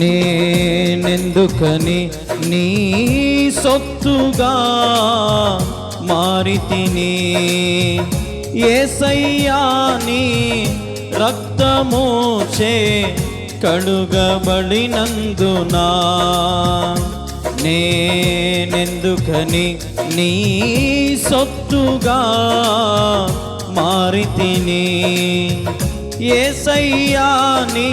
నేనెందుకని నీ సొత్తుగా మారితిని ఏసయ్యాని రక్తమోచే కడుగబడినందునా నేనెందుకని నీ సొత్తుగా మారితిని ఏసయ్యాని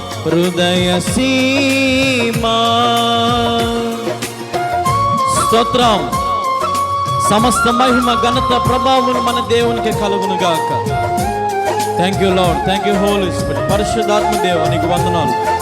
హృదయ సీమా. స్తోత్రం. సమస్త మహిమ ఘనత ప్రభావం మన దేవునికి కలుగును గాక. Thank you Lord thank you holy spirit పరిశుద్ధాత్మ దేవునికి వందనాలు.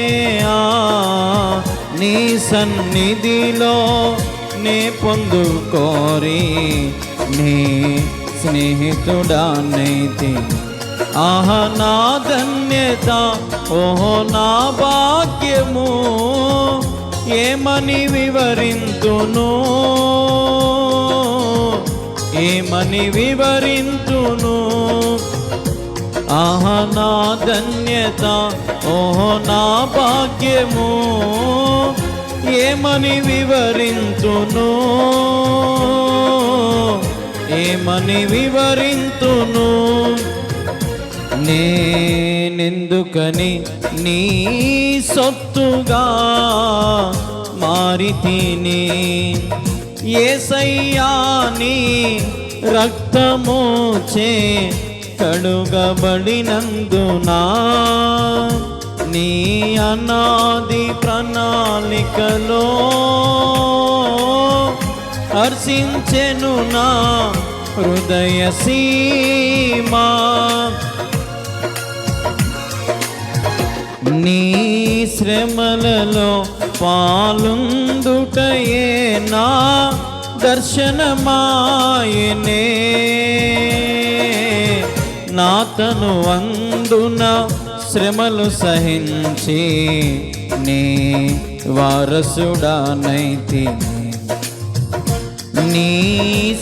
అయ్యా నీ సన్నిధిలో నే పొందుకోరి. నీ స్నేహితుడానైతే. ఆహ నా ధన్యత ఓహో నా భాగ్యము ఏమని వివరింతును? ఏమని వివరింతును? ఆహ నా ధన్యత ఓహో నా భాగ్యము. ఏమని వివరింతును? ఏమని వివరింతును? నేనెందుకని నీ సొత్తుగా మారితిని? ఏసయ్యాని రక్తము చే కడుగబడినందునా? నీ అనాది ప్రణాళికలో హర్షించెను నా హృదయ సీమా. నీ శ్రమలలో పాలుందుటయే నా దర్శనమాయనే. నాతను అందున శ్రమలు సహించి నీ వారసుడానైతి నీ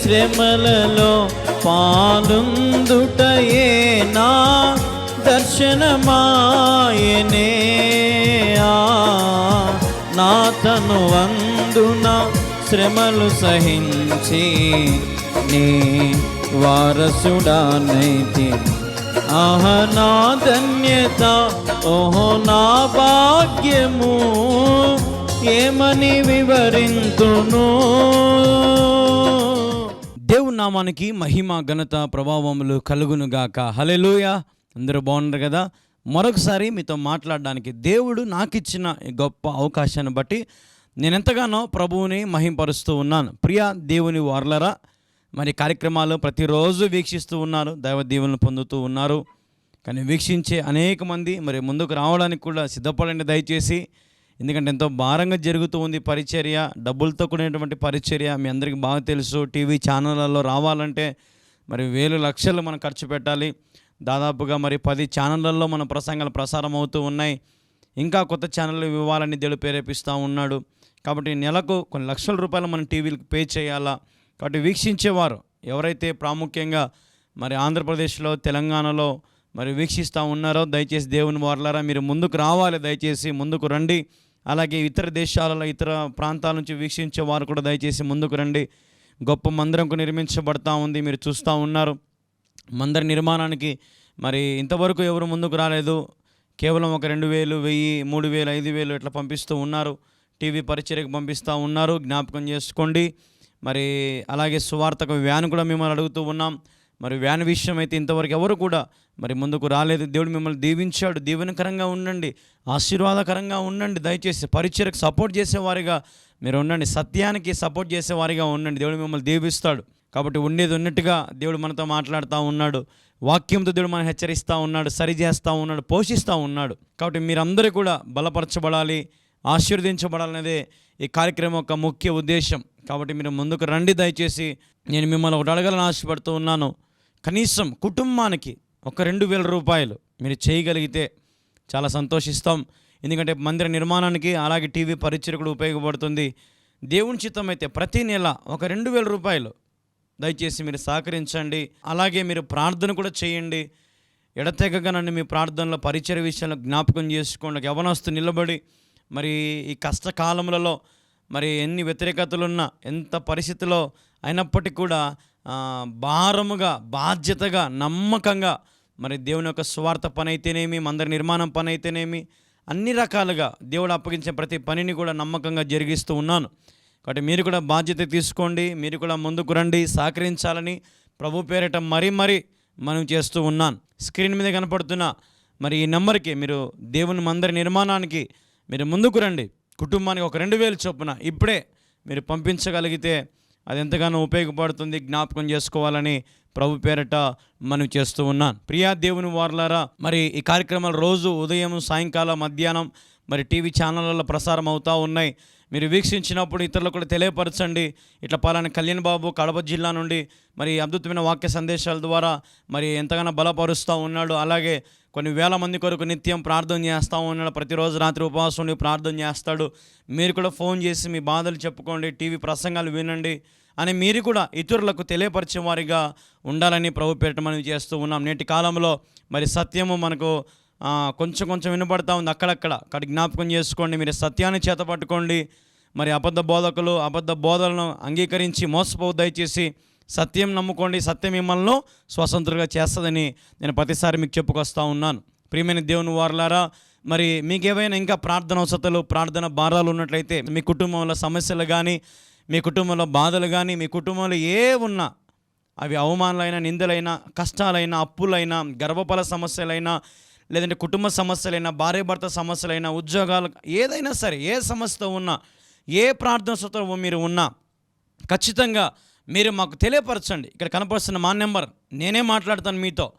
శ్రమలలో పాలుందుటయే నా దర్శనమాయనే. ఆ, నా తను అందున శ్రమలు సహించి నీ వారసుడానైతే ఆహ నా ధన్యత ఓహో నా భాగ్యము ఏమని వివరింతును? దేవుని నామానికి మహిమ ఘనత ప్రభావములు కలుగును గాక అందరూ బాగున్నారు కదా? మరొకసారి మీతో మాట్లాడడానికి దేవుడు నాకు ఇచ్చిన గొప్ప అవకాశాన్ని బట్టి నేను ఎంతగానో ప్రభువుని మహింపరుస్తూ ఉన్నాను. ప్రియ దేవుని వార్లరా మరి కార్యక్రమాలు ప్రతిరోజు వీక్షిస్తూ ఉన్నారు దైవ దీవెనలు పొందుతూ ఉన్నారు. కానీ వీక్షించే అనేక మంది మరి ముందుకు రావడానికి కూడా సిద్ధపడండి దయచేసి. ఎందుకంటే ఎంతో భారంగా జరుగుతూ ఉంది పరిచర్య డబ్బులతో కూడినటువంటి పరిచర్య. మీ అందరికీ బాగా తెలుసు టీవీ ఛానళ్ళలో రావాలంటే మరి వేలు లక్షలు మనం ఖర్చు పెట్టాలి. దాదాపుగా మరి పది ఛానళ్ళల్లో మన ప్రసంగాలు ప్రసారం అవుతూ ఉన్నాయి. ఇంకా కొత్త ఛానళ్ళు ఇవ్వాలని దేవుడు ప్రేరేపిస్తూ ఉన్నాడు. కాబట్టి నెలకు కొన్ని లక్షల రూపాయలు మనం టీవీలకు పే చేయాలా? కాబట్టి వీక్షించేవారు ఎవరైతే ప్రాముఖ్యంగా మరి ఆంధ్రప్రదేశ్లో తెలంగాణలో మరి వీక్షిస్తూ ఉన్నారో దయచేసి దేవుని వారలారా మీరు ముందుకు రావాలి దయచేసి ముందుకు రండి. అలాగే ఇతర దేశాలలో ఇతర ప్రాంతాల నుంచి వీక్షించే వారు కూడా దయచేసి ముందుకు రండి. గొప్ప మందిరంకు నిర్మించబడతా ఉంది మీరు చూస్తూ ఉన్నారు. మందిర నిర్మాణానికి మరి ఇంతవరకు ఎవరు ముందుకు రాలేదు. కేవలం ఒక రెండు వేలు వెయ్యి మూడు వేలు ఐదు వేలు ఇట్లా పంపిస్తూ ఉన్నారు. టీవీ పరిచర్యకు పంపిస్తూ ఉన్నారు. జ్ఞాపకం చేసుకోండి. మరి అలాగే సువార్తకు వ్యాన్ కూడా మిమ్మల్ని అడుగుతూ ఉన్నాం. మరి వ్యాన్ విషయం అయితే ఇంతవరకు ఎవరు కూడా మరి ముందుకు రాలేదు. దేవుడు మిమ్మల్ని దీవించాడు. దీవెనకరంగా ఉండండి. ఆశీర్వాదకరంగా ఉండండి. దయచేసి పరిచయకు సపోర్ట్ చేసేవారిగా మీరు ఉండండి. సత్యానికి సపోర్ట్ చేసేవారిగా ఉండండి. దేవుడు మిమ్మల్ని దీవిస్తాడు. కాబట్టి ఉండేది ఉన్నట్టుగా దేవుడు మనతో మాట్లాడుతూ ఉన్నాడు. వాక్యంతో దేవుడు మనం హెచ్చరిస్తూ ఉన్నాడు. సరి చేస్తూ ఉన్నాడు. పోషిస్తూ ఉన్నాడు. కాబట్టి మీరందరూ కూడా బలపరచబడాలి. ఆశీర్వదించబడాలనేదే ఈ కార్యక్రమం యొక్క ముఖ్య ఉద్దేశం. కాబట్టి మీరు ముందుకు రండి దయచేసి. నేను మిమ్మల్ని ఒకటి అడగాలని ఆశపడుతూ ఉన్నాను. కనీసం కుటుంబానికి ఒక రెండు వేల రూపాయలు మీరు చేయగలిగితే చాలా సంతోషిస్తాం. ఎందుకంటే మందిర నిర్మాణానికి అలాగే టీవీ పరిచయం కూడా ఉపయోగపడుతుంది. దేవుని చిత్తం అయితే ప్రతి నెల ఒక రెండు వేల రూపాయలు దయచేసి మీరు సహకరించండి. అలాగే మీరు ప్రార్థన కూడా చేయండి. ఎడతెగక నన్ను మీ ప్రార్థనలో పరిచయ విషయంలో జ్ఞాపకం చేసుకోండి. యవనస్తు నిలబడి మరి ఈ కష్టకాలములలో మరి ఎన్ని వ్యతిరేకతలున్నా ఎంత పరిస్థితిలో అయినప్పటికీ కూడా భారముగా బాధ్యతగా నమ్మకంగా మరి దేవుని యొక్క స్వార్థ పని అయితేనేమి మందర నిర్మాణం పని అయితేనేమి అన్ని రకాలుగా దేవుడు అప్పగించే ప్రతి పనిని కూడా నమ్మకంగా జరిగిస్తూ ఉన్నాను. కాబట్టి మీరు కూడా బాధ్యత తీసుకోండి మీరు కూడా ముందుకు రండి సహకరించాలని ప్రభు పేరిట మరీ మరీ మనం చేస్తూ ఉన్నాను. స్క్రీన్ మీద కనపడుతున్న మరి ఈ నెంబర్కి మీరు దేవుని మందిర నిర్మాణానికి మీరు ముందుకు రండి. కుటుంబానికి ఒక రెండు వేలు చొప్పున ఇప్పుడే మీరు పంపించగలిగితే అది ఎంతగానో ఉపయోగపడుతుంది జ్ఞాపకం చేసుకోవాలని ప్రభు పేరట మనం చేస్తూ ఉన్నాను. ప్రియా దేవుని వార్లారా మరి ఈ కార్యక్రమాలు రోజు ఉదయం సాయంకాలం మధ్యాహ్నం మరి టీవీ ఛానళ్ళలో ప్రసారం అవుతూ ఉన్నాయి. మీరు వీక్షించినప్పుడు ఇతరులకు కూడా తెలియపరచండి. ఇట్లా పలానా కళ్యాణ్ బాబు కడప జిల్లా నుండి మరి అద్భుతమైన వాక్య సందేశాల ద్వారా మరి ఎంతగానో బలపరుస్తూ ఉన్నాడు. అలాగే కొన్ని వేల మంది కొరకు నిత్యం ప్రార్థన చేస్తూ ఉన్నాడు. ప్రతిరోజు రాత్రి ఉపవాసం ఉండి ప్రార్థన చేస్తాడు. మీరు కూడా ఫోన్ చేసి మీ బాధలు చెప్పుకోండి. టీవీ ప్రసంగాలు వినండి అని మీరు కూడా ఇతరులకు తెలియపరిచే వారిగా ఉండాలని ప్రభు పేరిట మనం చేస్తూ ఉన్నాం. నేటి కాలంలో మరి సత్యము మనకు కొంచెం కొంచెం వినపడతా ఉంది అక్కడక్కడ. అక్కడ జ్ఞాపకం చేసుకోండి మీరు సత్యాన్ని చేతపట్టుకోండి. మరి అబద్ధ బోధకులు అబద్ధ బోధలను అంగీకరించి మోసపోవు దయచేసి సత్యం నమ్ముకోండి. సత్యం మిమ్మల్ని స్వతంత్రంగా చేస్తుందని నేను ప్రతిసారి మీకు చెప్పుకొస్తా ఉన్నాను. ప్రియమైన దేవుని వారలారా మరి మీకు ఏవైనా ఇంకా ప్రార్థన అవసరతలు ప్రార్థన భారాలు ఉన్నట్లయితే మీ కుటుంబంలో సమస్యలు కానీ మీ కుటుంబంలో బాధలు కానీ మీ కుటుంబంలో ఏ ఉన్నా అవి అవమానాలైనా నిందలైనా కష్టాలైనా అప్పులైనా గర్భఫల సమస్యలైనా లేదంటే కుటుంబ సమస్యలైనా భార్య భర్త సమస్యలైనా ఉద్యోగాలు ఏదైనా సరే ఏ సమస్యతో ఉన్నా ఏ ప్రార్థన మీరు ఉన్నా ఖచ్చితంగా మీరు మాకు తెలియపరచండి. ఇక్కడ కనపరుస్తున్న మా నెంబర్. నేనే మాట్లాడతాను మీతో.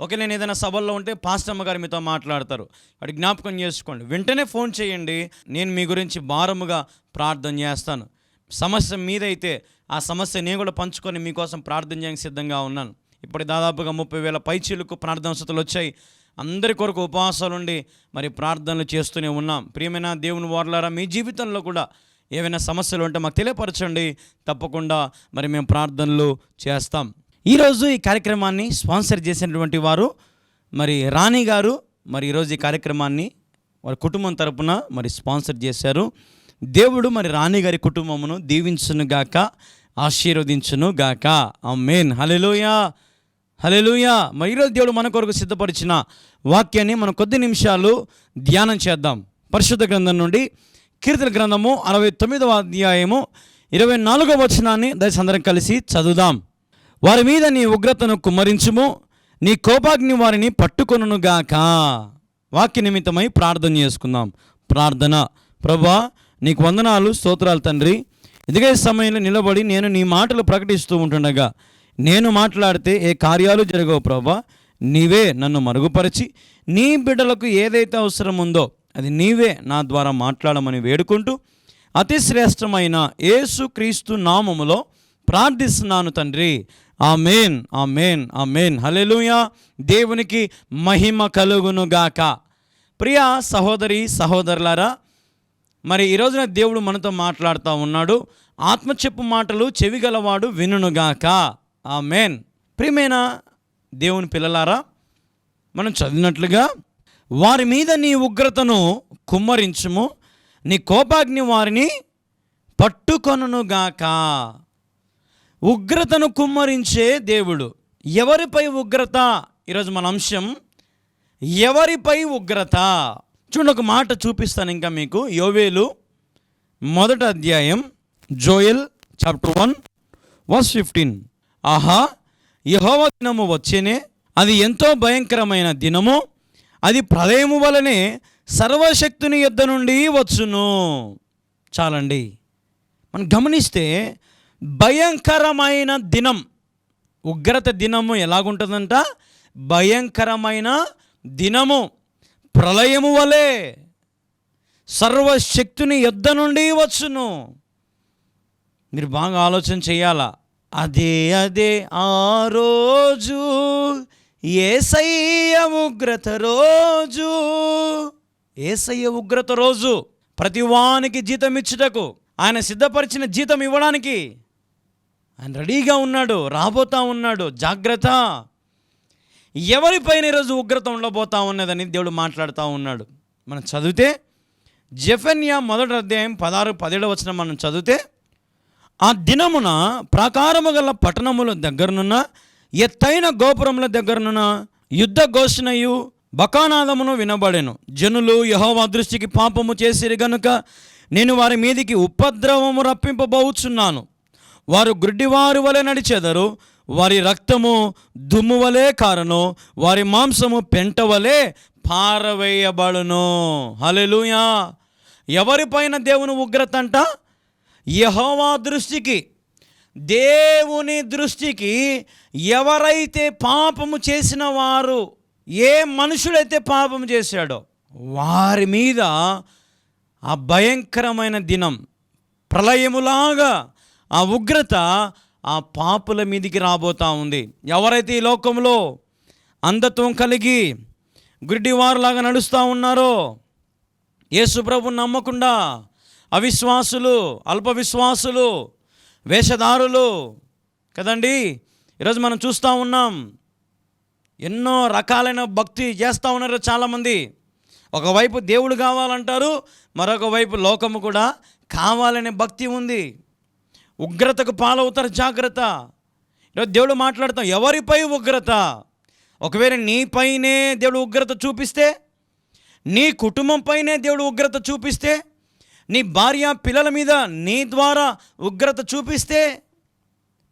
ఓకే నేను ఏదైనా సభల్లో ఉంటే పాస్టమ్మ గారు మీతో మాట్లాడతారు. అక్కడ జ్ఞాపకం చేసుకోండి. వెంటనే ఫోన్ చేయండి. నేను మీ గురించి భారముగా ప్రార్థన చేస్తాను. సమస్య మీదైతే ఆ సమస్య నేను కూడా పంచుకొని మీకోసం ప్రార్థన చేయడానికి సిద్ధంగా ఉన్నాను. ఇప్పుడు దాదాపుగా ముప్పై వేల పైచీలకు ప్రార్థన వసతులు వచ్చాయి అందరి కొరకు ఉపవాసాలు ఉండి మరి ప్రార్థనలు చేస్తూనే ఉన్నాం. ప్రియమైన దేవుని వారలారా మీ జీవితంలో కూడా ఏవైనా సమస్యలు ఉంటే మాకు తెలియపరచండి. తప్పకుండా మరి మేము ప్రార్థనలు చేస్తాం. ఈరోజు ఈ కార్యక్రమాన్ని స్పాన్సర్ చేసినటువంటి వారు మరి రాణి గారు మరి ఈరోజు ఈ కార్యక్రమాన్ని వారి కుటుంబం తరపున మరి స్పాన్సర్ చేశారు. దేవుడు మరి రాణి గారి కుటుంబమును దీవించును గాక ఆశీర్వదించును గాక ఆ మెయిన్ హలెలుయా హలెలుయా మరి ఈరోజు దేవుడు మన కొరకు సిద్ధపరిచిన వాక్యాన్ని మనం కొద్ది నిమిషాలు ధ్యానం చేద్దాం. పరిశుద్ధ గ్రంథం నుండి కీర్తన గ్రంథము అరవై తొమ్మిదవ అధ్యాయము ఇరవై నాలుగవ వచనాన్ని దయచందరం కలిసి చదువుదాం. వారి మీద నీ ఉగ్రతను కుమ్మరించుము నీ కోపాగ్ని వారిని పట్టుకొనును గాక. వాక్య నిమిత్తమై ప్రార్థన చేసుకుందాం. ప్రార్థన. ప్రభా నీకు వందనాలు స్తోత్రాలు తండ్రి. ఇదిగే సమయంలో నిలబడి నేను నీ మాటలు ప్రకటిస్తూ ఉంటుండగా నేను మాట్లాడితే ఏ కార్యాలు జరగవు ప్రభా. నీవే నన్ను మరుగుపరిచి నీ బిడ్డలకు ఏదైతే అవసరం ఉందో అది నీవే నా ద్వారా మాట్లాడమని వేడుకుంటూ అతి శ్రేష్టమైన యేసు క్రీస్తు నామములో ప్రార్థిస్తున్నాను తండ్రి. ఆ మేన్ ఆ మేన్ ఆ మేన్ హలెలుయా దేవునికి మహిమ కలుగును గాక ప్రియ సహోదరి సహోదరులారా మరి ఈ రోజున దేవుడు మనతో మాట్లాడుతూ ఉన్నాడు. ఆత్మ చెప్పు మాటలు చెవిగలవాడు వినునుగాక. ఆ మేన్ ప్రియమైన దేవుని పిల్లలారా మనం చదివినట్లుగా వారి మీద నీ ఉగ్రతను కుమ్మరించుము నీ కోపాగ్ని వారిని పట్టుకొనుగాక ఉగ్రతను కుమ్మరించే దేవుడు ఎవరిపై ఉగ్రత? ఈరోజు మన అంశం ఎవరిపై ఉగ్రత? చూడండి ఒక మాట చూపిస్తాను ఇంకా మీకు. యోవేలు మొదటి అధ్యాయం Joel chapter one verse fifteen. ఆహా యహోవ దినము వచ్చేనే అది ఎంతో భయంకరమైన దినము అది ప్రళయము వలనే సర్వశక్తుని యుద్ధ నుండి వచ్చును. చాలండి. మనం గమనిస్తే భయంకరమైన దినం ఉగ్రత దినము ఎలాగుంటుందంట? భయంకరమైన దినము ప్రళయము వలె సర్వశక్తుని యుద్ధ నుండి వచ్చును. మీరు బాగా ఆలోచన చేయాలా? అదే అదే ఆ రోజు ఏసయ్య ఉగ్రత రోజు. ఏసయ్య ఉగ్రత రోజు ప్రతి వానికి జీతం ఇచ్చుటకు ఆయన సిద్ధపరిచిన జీతం ఇవ్వడానికి. ఆయన రెడీగా ఉన్నాడు రాబోతా ఉన్నాడు జాగ్రత్త. ఎవరిపైన ఈరోజు ఉగ్రత ఉండబోతా ఉన్నదని దేవుడు మాట్లాడుతూ ఉన్నాడు. మనం చదివితే జెఫన్యా మొదటి అధ్యాయం పదహారు పదిహేడు వచ్చిన మనం చదివితే ఆ దినమున ప్రాకారము గల పట్టణముల దగ్గరనున్న ఎత్తైన గోపురముల దగ్గరనున్న యుద్ధ ఘోషణయు బకానాదమును వినబడెను. జనులు యహోవా దృష్టికి పాపము చేసిరి గనుక నేను వారి మీదికి ఉపద్రవము రప్పింపబోచున్నాను. వారు గుడ్డివారు వలె నడిచెదరు వారి రక్తము దుమ్ము వలె కారను వారి మాంసము పెంట వలె పారవేయబడును. హలెలుయా ఎవరిపైన దేవుని ఉగ్రత అంట యహోవా దృష్టికి దేవుని దృష్టికి ఎవరైతే పాపము చేసిన వారు ఏ మనుషులైతే పాపం చేశాడో వారి మీద ఆ భయంకరమైన దినం ప్రళయములాగా ఆ ఉగ్రత ఆ పాపుల మీదికి రాబోతా ఉంది. ఎవరైతే ఈ లోకంలో అంధత్వం కలిగి గుడ్డివారులాగా నడుస్తూ ఉన్నారో యేసుప్రభు నమ్మకుండా అవిశ్వాసులు అల్ప విశ్వాసులు వేషధారులు కదండి? ఈరోజు మనం చూస్తూ ఉన్నాం ఎన్నో రకాలైన భక్తి చేస్తూ ఉన్నారు చాలామంది. ఒకవైపు దేవుడు కావాలంటారు మరొక వైపు లోకము కూడా కావాలనే భక్తి ఉంది. ఉగ్రతకు పాలవుతారు జాగ్రత్త. ఈరోజు దేవుడు మాట్లాడతాం ఎవరిపై ఉగ్రత? ఒకవేళ నీపైనే దేవుడు ఉగ్రత చూపిస్తే నీ కుటుంబంపైనే దేవుడు ఉగ్రత చూపిస్తే నీ భార్య పిల్లల మీద నీ ద్వారా ఉగ్రత చూపిస్తే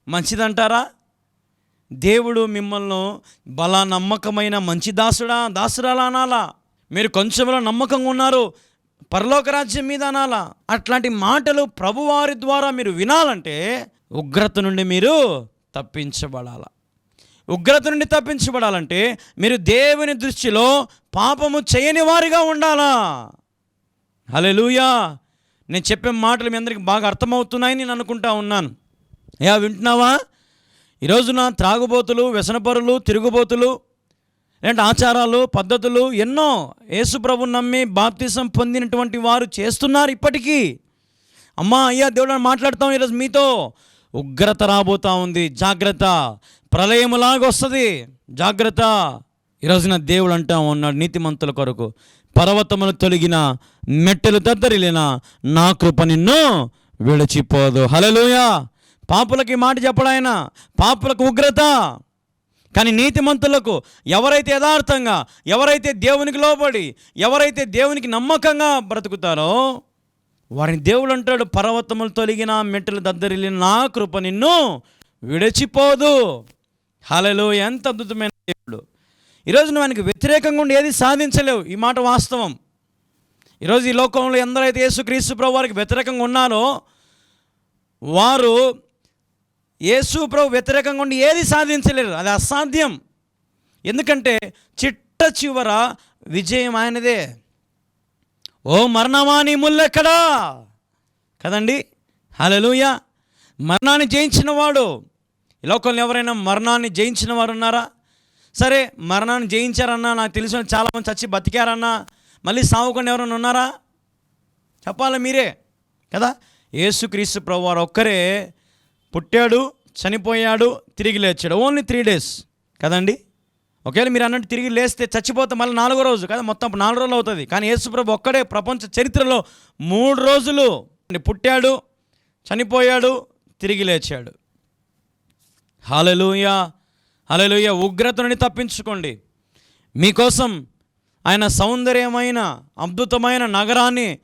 మంచిదంటారా? దేవుడు మిమ్మల్ని బలా నమ్మకమైన మంచి దాసుడా దాసురాలా అనాలా? మీరు కొంచెంలో నమ్మకంగా ఉన్నారు పరలోక రాజ్యం మీద అనాలా? అట్లాంటి మాటలు ప్రభువారి ద్వారా మీరు వినాలంటే ఉగ్రత నుండి మీరు తప్పించబడాల? ఉగ్రత నుండి తప్పించబడాలంటే మీరు దేవుని దృష్టిలో పాపము చేయని వారిగా ఉండాలా? హలెలూయా నేను చెప్పే మాటలు మీ అందరికి బాగా అర్థమవుతున్నాయని నేను అనుకుంటా ఉన్నాను. యా వింటున్నావా? ఈరోజున త్రాగుబోతులు వ్యసనపరులు తిరుగుబోతులు లేదంటే ఆచారాలు పద్ధతులు ఎన్నో యేసుప్రభు నమ్మి బాప్తిసం పొందినటువంటి వారు చేస్తున్నారు ఇప్పటికీ. అమ్మా అయ్యా దేవుడు మాట్లాడతాం ఈరోజు మీతో. ఉగ్రత రాబోతా ఉంది. జాగ్రత్త. ప్రళయములాగా వస్తుంది జాగ్రత్త. ఈరోజున దేవుడు అంటా ఉన్నాడు నీతిమంతుల కొరకు. పర్వతములు తొలగిన మెట్టెలు దద్దరిలిన నా కృప నిన్ను విడిచిపోదు. హలలుయా పాపులకి మాట చెప్పడాయన పాపులకు ఉగ్రత. కానీ నీతిమంతులకు ఎవరైతే యథార్థంగా ఎవరైతే దేవునికి లోబడి ఎవరైతే దేవునికి నమ్మకంగా బ్రతుకుతారో వారిని దేవుడు అంటాడు పర్వతములు తొలగిన మెట్టలు దద్దరిల్లి నా కృప నిన్ను విడిచిపోదు. హలలో ఎంత అద్భుతమైన ఈరోజు నువ్వు ఆయనకు వ్యతిరేకంగా ఉండి ఏది సాధించలేవు. ఈ మాట వాస్తవం. ఈరోజు ఈ లోకంలో ఎందరైతే యేసుక్రీస్తు ప్రభు వారికి వ్యతిరేకంగా ఉన్నారో వారు యేసు ప్రభు వ్యతిరేకంగా ఉండి ఏది సాధించలేరు. అది అసాధ్యం. ఎందుకంటే చిట్ట చివర విజయం ఆయనదే. ఓ మరణమా నీ ముల్లెక్కడా? కదండి? హలలుయ మరణాన్ని జయించిన వాడు. ఈ లోకంలో ఎవరైనా మరణాన్ని జయించిన వారు ఉన్నారా సరే మరణాన్ని జయించారన్నా నాకు తెలిసిన చాలామంది చచ్చి బతికారన్నా మళ్ళీ సావుకుండా ఎవరైనా ఉన్నారా? చెప్పాలి మీరే? కదా? యేసుక్రీస్తు ప్రభు వారు ఒక్కరే పుట్టాడు చనిపోయాడు తిరిగి లేచాడు. Only three days. కదండి? ఒకవేళ మీరు అన్నట్టు తిరిగి లేస్తే చచ్చిపోతే మళ్ళీ నాలుగో రోజు. కదా? మొత్తం నాలుగు రోజులు అవుతుంది. కానీ యేసుప్రభు ఒక్కడే ప్రపంచ చరిత్రలో మూడు రోజులు పుట్టాడు చనిపోయాడు తిరిగి లేచాడు. హాలలుయా అలలోయ ఉగ్రత నుండి తప్పించుకోండి. మీకోసం ఆయన సౌందర్యమైన అద్భుతమైన నగరాన్ని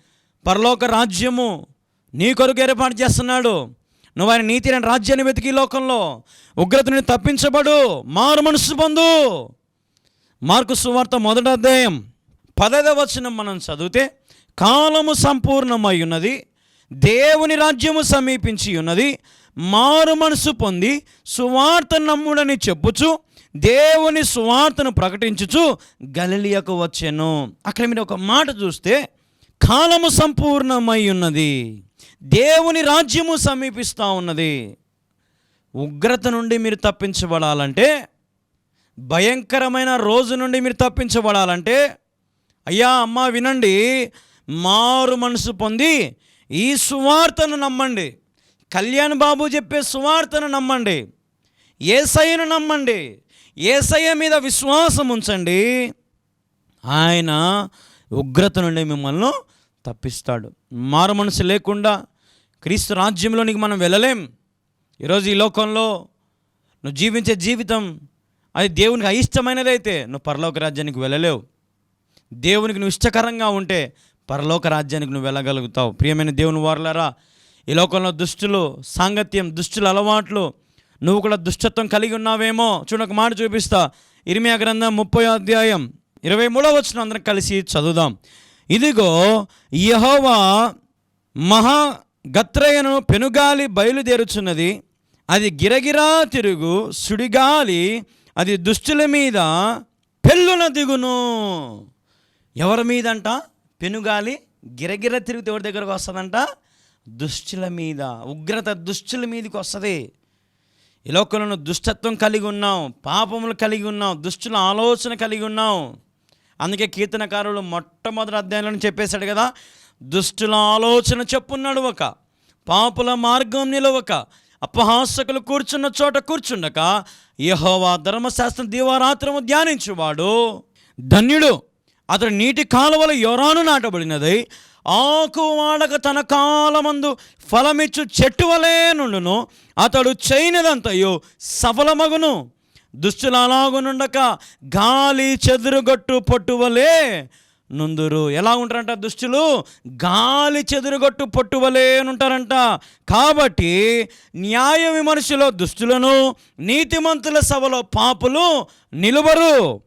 పరలోక రాజ్యము నీ కొరకు ఏర్పాటు చేస్తున్నాడు. నువ్వు ఆయన నీతి రాజ్యాన్ని వెతికి లోకంలో. ఉగ్రత నుండి తప్పించబడు. మారు మనసు పొందు. మార్కు సువార్త మొదటి అధ్యాయం పదవ వచనం మనం చదివితే కాలము సంపూర్ణమై ఉన్నది దేవుని రాజ్యము సమీపించి ఉన్నది మారు మనసు పొంది సువార్త నమ్ముడని చెప్పుచు దేవుని సువార్తను ప్రకటించుచు గలిలియకు వచ్చాను. అక్కడ మీరు ఒక మాట చూస్తే కాలము సంపూర్ణమై ఉన్నది. దేవుని రాజ్యము సమీపిస్తూ ఉన్నది. ఉగ్రత నుండి మీరు తప్పించబడాలంటే భయంకరమైన రోజు నుండి మీరు తప్పించబడాలంటే అయ్యా అమ్మ వినండి. మారు మనసు పొంది ఈ సువార్తను నమ్మండి. కళ్యాణ్ బాబు చెప్పే సువార్తను నమ్మండి. ఏసయ్యను నమ్మండి. ఏసయ్య మీద విశ్వాసం ఉంచండి. ఆయన ఉగ్రత నుండి మిమ్మల్ని తప్పిస్తాడు. మారు మనసు లేకుండా క్రీస్తు రాజ్యంలోనికి మనం వెళ్ళలేం. ఈరోజు ఈ లోకంలో నువ్వు జీవించే జీవితం అది దేవునికి అయిష్టమైనదైతే నువ్వు పరలోక రాజ్యానికి వెళ్ళలేవు. దేవునికి నువ్వు ఇష్టకరంగా ఉంటే పరలోక రాజ్యానికి నువ్వు వెళ్ళగలుగుతావు. ప్రియమైన దేవుని వారులరా ఈ లోకంలో దుష్టులు సాంగత్యం దుష్టుల అలవాట్లు నువ్వు కూడా దుష్టత్వం కలిగి ఉన్నావేమో? చూడు ఒక మాట చూపిస్తా. ఇరిమియా గ్రంథం ముప్పై అధ్యాయం ఇరవై మూడవ వచ్చిన అందరం కలిసి చదువుదాం. ఇదిగో యహోవా మహా గత్రయను పెనుగాలి బయలుదేరుచున్నది. అది గిరగిరా తిరుగు సుడిగాలి అది దుష్టుల మీద పెళ్ళున దిగును. ఎవరి మీదంట? పెనుగాలి గిరగిర తిరుగుతూ ఎవరి దగ్గరకు వస్తుందంట? దుష్టుల మీద ఉగ్రత దుష్టుల మీదకి వస్తుంది. ఈ లోకంలో దుష్టత్వం కలిగి ఉన్నాం పాపములు కలిగి ఉన్నాం దుష్టుల ఆలోచన కలిగి ఉన్నాం. అందుకే కీర్తనకారుడు మొట్టమొదటి అధ్యాయంలో చెప్పేశాడు కదా దుష్టుల ఆలోచన చెప్పున్నాడు ఒక పాపుల మార్గం నిలవక అపహాసకులు కూర్చున్న చోట కూర్చుండక యహోవా ధర్మశాస్త్రం దీవారాత్రము ధ్యానించువాడు. ధన్యుడు అతడు నీటి కాలువల యొరాను నాటబడినది ఆకు వాడక తన కాలమందు ఫలమిచ్చు చెట్టు వలే నుండును అతడు చేయనిదంతయో సఫలమగును. దుష్టులు అలాగునుండక గాలి చెదురుగొట్టు పొట్టువలే నుందురు. ఎలా ఉంటారంట దుష్టులు? గాలి చెదురుగొట్టు పొట్టువలే ఉంటారంట కాబట్టి న్యాయ విమర్శలో దుష్టులను నీతిమంతుల సభలో పాపులు నిలువరు.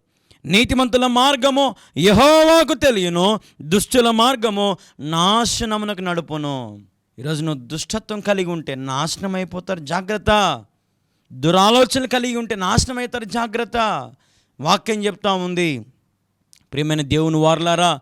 నీతిమంతుల మార్గము యహోవాకు తెలియను దుష్టుల మార్గము నాశనమునకు నడుపును. ఈరోజు నువ్వు దుష్టత్వం కలిగి ఉంటే నాశనం అయిపోతారు జాగ్రత్త. దురాలోచనలు కలిగి ఉంటే నాశనం అవుతారు జాగ్రత్త. వాక్యం చెప్తా ఉంది. ప్రియమైన దేవుని వారలారా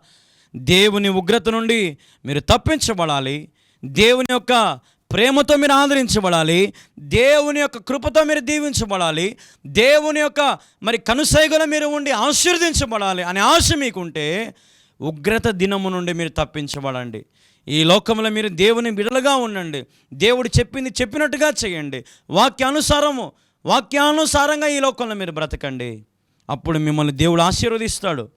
దేవుని ఉగ్రత నుండి మీరు తప్పించబడాలి. దేవుని యొక్క ప్రేమతో మీరు ఆదరించబడాలి దేవుని యొక్క కృపతో మీరు దీవించబడాలి దేవుని యొక్క మరి కనుసైగలో మీరు ఉండి ఆశీర్వదించబడాలి అనే ఆశ మీకుంటే ఉగ్రత దినము నుండి మీరు తప్పించబడండి. ఈ లోకంలో మీరు దేవుని బిడలుగా ఉండండి. దేవుడు చెప్పింది చెప్పినట్టుగా చేయండి. వాక్యానుసారము వాక్యానుసారంగా ఈ లోకంలో మీరు బ్రతకండి. అప్పుడు మిమ్మల్ని దేవుడు ఆశీర్వదిస్తాడు.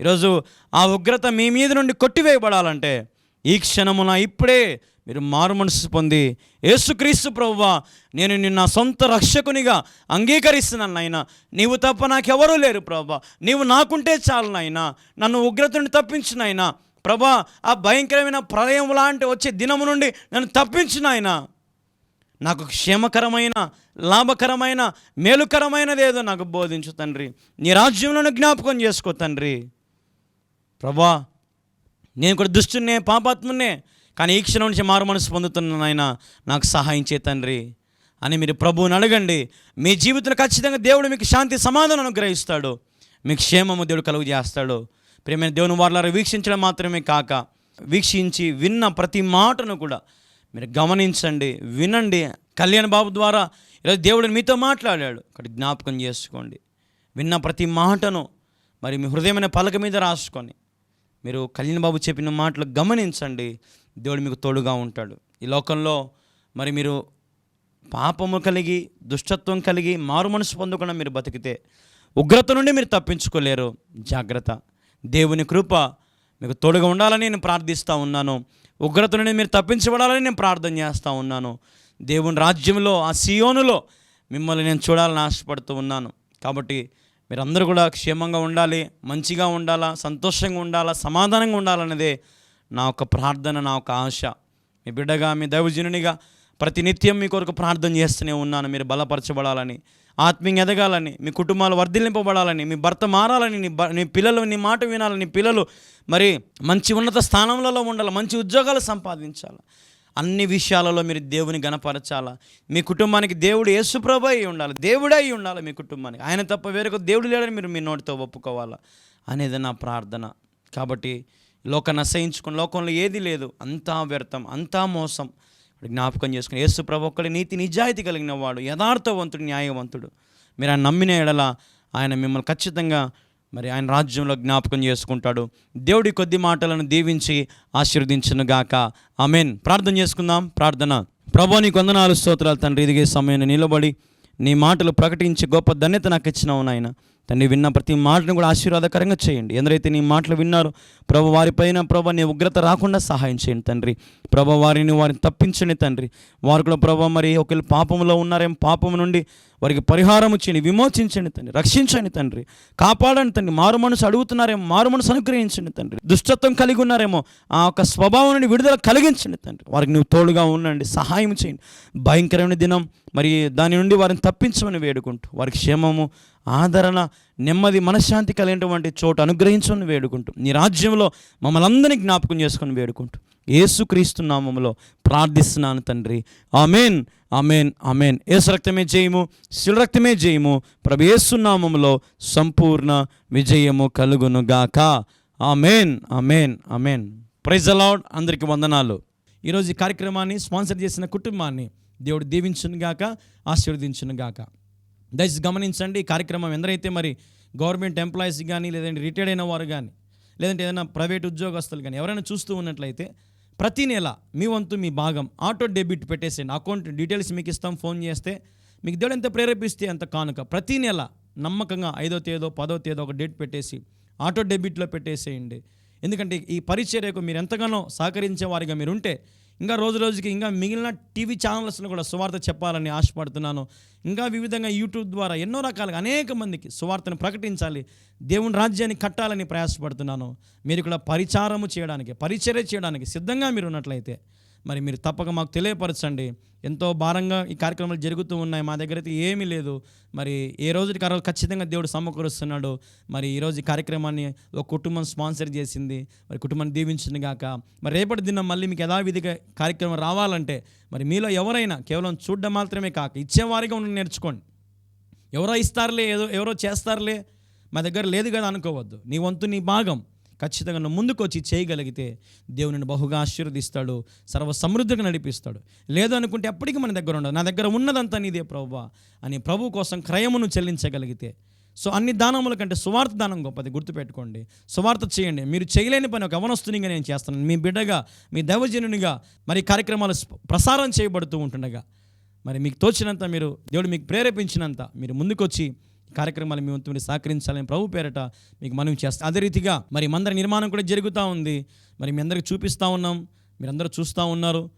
ఈరోజు ఆ ఉగ్రత మీ మీద నుండి కొట్టివేయబడాలంటే ఈ క్షణమున ఇప్పుడే మీరు మారు మనసు పొంది ఏసుక్రీస్తు ప్రవ్వా నేను నిన్న సొంత రక్షకునిగా అంగీకరిస్తున్నాను నాయన. నీవు తప్ప నాకెవరూ లేరు ప్రభా నీవు నాకుంటే చాలు నాయన. నన్ను ఉగ్రతను తప్పించినాయన ప్రభా ఆ భయంకరమైన ప్రళయం లాంటి వచ్చే దినము నుండి నన్ను తప్పించినాయన నాకు క్షేమకరమైన లాభకరమైన మేలుకరమైనది ఏదో నాకు బోధించు తండ్రి. నీ రాజ్యంలో జ్ఞాపకం చేసుకో తండ్రి. ప్రభా నేను కూడా దుష్టున్నే పాపాత్మున్నే కానీ ఈ క్షణం నుంచి మారు మనసు పొందుతున్న ఆయన నాకు సహాయం చే తండ్రి అని మీరు ప్రభువుని అడగండి. మీ జీవితంలో ఖచ్చితంగా దేవుడు మీకు శాంతి సమాధానం అనుగ్రహిస్తాడు. మీకు క్షేమము దేవుడు కలుగు చేస్తాడు. ప్రేమైన దేవుని వాళ్ళ వీక్షించడం మాత్రమే కాక వీక్షించి విన్న ప్రతి మాటను కూడా మీరు గమనించండి వినండి. కళ్యాణ్ బాబు ద్వారా ఈరోజు దేవుడు మీతో మాట్లాడాడు. ఒకటి జ్ఞాపకం చేసుకోండి. విన్న ప్రతి మాటను మరి మీ హృదయమైన పలక మీద రాసుకొని మీరు కళ్యాణ్ బాబు చెప్పిన మాటలు గమనించండి. దేవుడు మీకు తోడుగా ఉంటాడు. ఈ లోకంలో మరి మీరు పాపము కలిగి దుష్టత్వం కలిగి మారు మనసు పొందకుండా మీరు బతికితే ఉగ్రత నుండి మీరు తప్పించుకోలేరు. జాగ్రత్త. దేవుని కృప మీకు తోడుగా ఉండాలని నేను ప్రార్థిస్తూ ఉన్నాను. ఉగ్రత నుండి మీరు తప్పించబడాలని నేను ప్రార్థన చేస్తూ ఉన్నాను. దేవుని రాజ్యంలో ఆ సియోనులో మిమ్మల్ని నేను చూడాలని ఆశపడుతూ ఉన్నాను. కాబట్టి మీరందరూ కూడా క్షేమంగా ఉండాలి మంచిగా ఉండాలా సంతోషంగా ఉండాలా సమాధానంగా ఉండాలన్నదే నా యొక్క ప్రార్థన నా ఒక ఆశ. మీ బిడ్డగా మీ దైవజనునిగా ప్రతినిత్యం మీ కొరకు ప్రార్థన చేస్తూనే ఉన్నాను. మీరు బలపరచబడాలని ఆత్మీయ ఎదగాలని మీ కుటుంబాలు వర్ధిల్లింపబడాలని మీ భర్త మారాలని నీ నీ పిల్లలు నీ మాట వినాలని పిల్లలు మరి మంచి ఉన్నత స్థానంలో ఉండాలి మంచి ఉద్యోగాలు సంపాదించాలి. అన్ని విషయాలలో మీరు దేవుని గణపరచాలా? మీ కుటుంబానికి దేవుడు యేసుప్రభు అయి ఉండాలి. దేవుడే అయి ఉండాలి మీ కుటుంబానికి. ఆయన తప్ప వేరొక దేవుడు లేడని మీరు మీ నోటితో ఒప్పుకోవాలా? అనేది నా ప్రార్థన. కాబట్టి లోకాన్ని అసహించుకుని లోకంలో ఏది లేదు. అంతా వ్యర్థం అంతా మోసం. జ్ఞాపకం చేసుకుని యేసు ప్రభు ఒక్కడి నీతి నిజాయితీ కలిగిన వాడు యథార్థవంతుడు న్యాయవంతుడు. మీరు ఆయన నమ్మిన ఎడల ఆయన మిమ్మల్ని ఖచ్చితంగా మరి ఆయన రాజ్యంలో జ్ఞాపకం చేసుకుంటాడు. దేవుడి కొద్ది మాటలను దీవించి ఆశీర్వదించను గాక. ఆమెన్. ప్రార్థన చేసుకుందాం. ప్రార్థన. ప్రభు నీ కొందనాలు స్తోత్రాలు తండ్రి. ఇదిగే సమయాన్ని నిలబడి నీ మాటలు ప్రకటించి గొప్ప ధన్యత నాకు ఇచ్చినావు నాయన. తండ్రి విన్న ప్రతి మాటను కూడా ఆశీర్వాదకరంగా చేయండి. ఎందరైతే నీ మాటలు విన్నారో ప్రభు వారిపైన ప్రభు నీ ఉగ్రత రాకుండా సహాయం చేయండి తండ్రి. ప్రభు వారిని వారిని తప్పించండి తండ్రి. వారు కూడా ప్రభు మరి ఒకరి పాపంలో ఉన్నారేం పాపం నుండి వారికి పరిహారము చేయండి విమోచించండి తండ్రి. రక్షించండి తండ్రి. కాపాడండి తండ్రి. మారు మనసు అడుగుతున్నారేమో మారు మనసు అనుగ్రహించండి తండ్రి. దుష్టత్వం కలిగి ఉన్నారేమో ఆ యొక్క స్వభావం నుండి విడుదల కలిగించండి తండ్రి. వారికి నువ్వు తోడుగా ఉండండి సహాయం చేయండి. భయంకరమైన దినం మరి దాని నుండి వారిని తప్పించమని వేడుకుంటూ వారికి క్షేమము ఆదరణ నెమ్మది మనశ్శాంతి కలిగినటువంటి చోటు అనుగ్రహించమని వేడుకుంటూ నీ రాజ్యంలో మమ్మల్ని అందరినీ జ్ఞాపకం చేసుకొని వేడుకుంటూ ఏసుక్రీస్తు నామములో ప్రార్థిస్తున్నాను తండ్రి. Amen amen amen. ఏసు రక్తమే జయము శిలరక్తమే జయము ప్రభు యేసు నామములో సంపూర్ణ విజయము కలుగును గాక. Amen amen amen. ప్రైజ్ అలాడ్ అందరికి వందనాలు. ఈరోజు ఈ కార్యక్రమాన్ని స్పాన్సర్ చేసిన కుటుంబాన్ని దేవుడు దీవించును గాక ఆశీర్వదించును గాక. దయచేసి గమనించండి ఈ కార్యక్రమం ఎందరైతే మరి గవర్నమెంట్ ఎంప్లాయీస్ కానీ లేదంటే రిటైర్డ్ అయిన వారు కానీ లేదంటే ఏదైనా ప్రైవేట్ ఉద్యోగస్తులు కానీ ఎవరైనా చూస్తూ ఉన్నట్లయితే ప్రతి నెల మీ వంతు మీ భాగం ఆటో డెబిట్ పెట్టేసేయండి. అకౌంట్ డీటెయిల్స్ మీకు ఇస్తాం ఫోన్ చేస్తే మీకు దేవుడు ఎంత ప్రేరేపిస్తే అంత కానుక. ప్రతి నెల నమ్మకంగా ఐదో తేదో పదో తేదో ఒక డేట్ పెట్టేసి ఆటో డెబిట్లో పెట్టేసేయండి. ఎందుకంటే ఈ పరిచర్యకు మీరు ఎంతగానో సహకరించే వారిగా మీరు ఉంటే ఇంకా రోజు రోజుకి ఇంకా మిగిలిన టీవీ ఛానల్స్ను కూడా సువార్త చెప్పాలని ఆశపడుతున్నాను. ఇంకా వివిధంగా యూట్యూబ్ ద్వారా ఎన్నో రకాలుగా అనేక మందికి సువార్తను ప్రకటించాలి దేవుని రాజ్యాన్ని కట్టాలని ప్రయాసపడుతున్నాను. మీరు కూడా పరిచారము చేయడానికి పరిచర్య చేయడానికి సిద్ధంగా మీరు ఉన్నట్లయితే మరి మీరు తప్పక మాకు తెలియపరచండి. ఎంతో భారంగా ఈ కార్యక్రమాలు జరుగుతూ ఉన్నాయి. మా దగ్గర అయితే ఏమీ లేదు. మరి ఏ రోజుకి ఆ రోజు ఖచ్చితంగా దేవుడు సమకూరుస్తున్నాడు. మరి ఈరోజు ఈ కార్యక్రమాన్ని ఒక కుటుంబం స్పాన్సర్ చేసింది. మరి కుటుంబాన్ని దీవించింది గాక. మరి రేపటి దినం మళ్ళీ మీకు యథావిధిగా కార్యక్రమం రావాలంటే మరి మీలో ఎవరైనా కేవలం చూడడం మాత్రమే కాక ఇచ్చేవారిగా ఉండి నేర్చుకోండి. ఎవరో ఇస్తారులే ఏదో ఎవరో చేస్తారులే. మా దగ్గర లేదు కదా అనుకోవద్దు. నీ వంతు నీ భాగం. ఖచ్చితంగా నువ్వు ముందుకు వచ్చి చేయగలిగితే దేవుని బహుగా ఆశీర్వదిస్తాడు సర్వ సమృద్ధిగా నడిపిస్తాడు. లేదు అనుకుంటే అప్పటికి మన దగ్గర ఉండదు. నా దగ్గర ఉన్నదంతా నీదే ప్రభు అని ప్రభు కోసం క్రయమును చెల్లించగలిగితే. సో అన్ని దానముల కంటే సువార్త దానం గొప్పది. గుర్తుపెట్టుకోండి. సువార్త చేయండి. మీరు చేయలేని పని ఒక అవనస్తునిగా నేను చేస్తాను మీ బిడ్డగా మీ దైవజనునిగా మరి కార్యక్రమాలు ప్రసారం చేయబడుతూ ఉంటుండగా మరి మీకు తోచినంత మీరు దేవుడు మీకు ప్రేరేపించినంత మీరు ముందుకొచ్చి కార్యక్రమాలు మీ వంతు సహకరించాలని ప్రభు పేరట మీకు మనం చేస్తాం అదే రీతిగా మరి మందర నిర్మాణం కూడా జరుగుతూ ఉంది. మరి మీ అందరికి చూపిస్తూ ఉన్నాం. మీరందరూ చూస్తూ ఉన్నారు.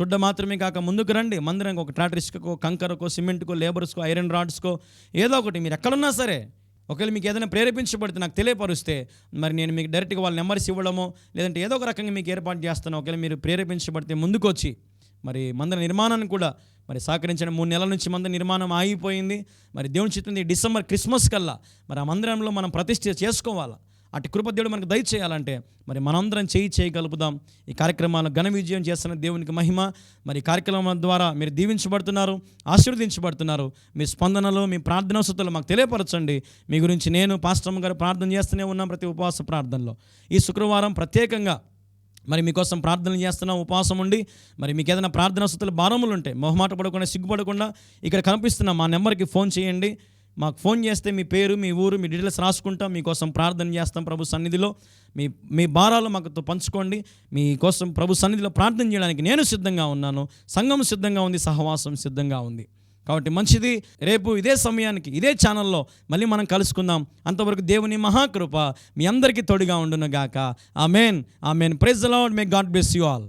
చూడ్డ మాత్రమే కాక ముందుకు రండి. మందిరానికి ఒక ట్రాక్టర్ ఇసుకకో కంకరకో సిమెంట్కో లేబర్స్కో ఐరన్ రాడ్స్కో ఏదో ఒకటి మీరు ఎక్కడున్నా సరే ఒకవేళ మీకు ఏదైనా ప్రేరేపించబడితే నాకు తెలియపరుస్తే మరి నేను మీకు డైరెక్ట్గా వాళ్ళ నెంబర్స్ ఇవ్వడమో లేదంటే ఏదో ఒక రకంగా మీకు ఏర్పాటు చేస్తాను. ఒకవేళ మీరు ప్రేరేపించబడితే ముందుకొచ్చి మరి మందిర నిర్మాణాన్ని కూడా మరి సహకరించిన మూడు నెలల నుంచి మందిర నిర్మాణం ఆగిపోయింది. మరి దేవుని చిత్తం డిసెంబర్ క్రిస్మస్ కల్లా మరి ఆ మందిరంలో మనం ప్రతిష్ఠ చేసుకోవాలా? అటు కృపదేవుడు మనకు దయచేయాలంటే మరి మనందరం చేయి చేయగలుపుదాం ఈ కార్యక్రమాలను ఘన విజయం చేస్తున్న దేవునికి మహిమ. మరి కార్యక్రమం ద్వారా మీరు దీవించబడుతున్నారు ఆశీర్వదించబడుతున్నారు. మీ స్పందనలు మీ ప్రార్థన సుతులు మాకు తెలియపరచండి. మీ గురించి నేను పాస్టమ్ గారు ప్రార్థన చేస్తూనే ఉన్నాం ప్రతి ఉపవాస ప్రార్థనలో. ఈ శుక్రవారం ప్రత్యేకంగా మరి మీకోసం ప్రార్థన చేస్తున్నాం ఉపవాసం ఉండి. మరి మీకు ఏదైనా ప్రార్థన సుతులు భారములు ఉంటాయి మొహమాట పడకుండా సిగ్గుపడకుండా ఇక్కడ కనిపిస్తున్న మా నెంబర్కి ఫోన్ చేయండి. మాకు ఫోన్ చేస్తే మీ పేరు మీ ఊరు మీ డీటెయిల్స్ రాసుకుంటాం. మీకోసం ప్రార్థన చేస్తాం ప్రభు సన్నిధిలో. మీ మీ భారాలు మాకు పంచుకోండి. మీకోసం ప్రభు సన్నిధిలో ప్రార్థన చేయడానికి నేను సిద్ధంగా ఉన్నాను. సంఘం సిద్ధంగా ఉంది సహవాసం సిద్ధంగా ఉంది. కాబట్టి మంచిది. రేపు ఇదే సమయానికి ఇదే ఛానల్లో మళ్ళీ మనం కలుసుకుందాం. అంతవరకు దేవుని మహాకృప మీ అందరికీ తోడుగా ఉండును గాక. Amen praise the Lord may God bless you all.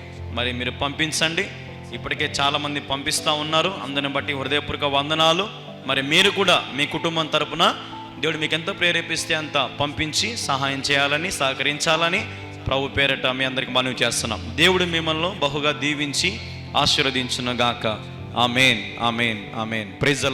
మరి మీరు పంపించండి. ఇప్పటికే చాలామంది పంపిస్తూ ఉన్నారు. అందరిని బట్టి హృదయపూర్వక వందనాలు. మరి మీరు కూడా మీ కుటుంబం తరపున దేవుడు మీకు ఎంత ప్రేరేపిస్తే అంత పంపించి సహాయం చేయాలని సహకరించాలని ప్రభు పేరట మీ అందరికి మనవి చేస్తున్నాం. దేవుడు మిమ్మల్ని బహుగా దీవించి ఆశీర్వదించునుగాక. Amen amen amen. Praise the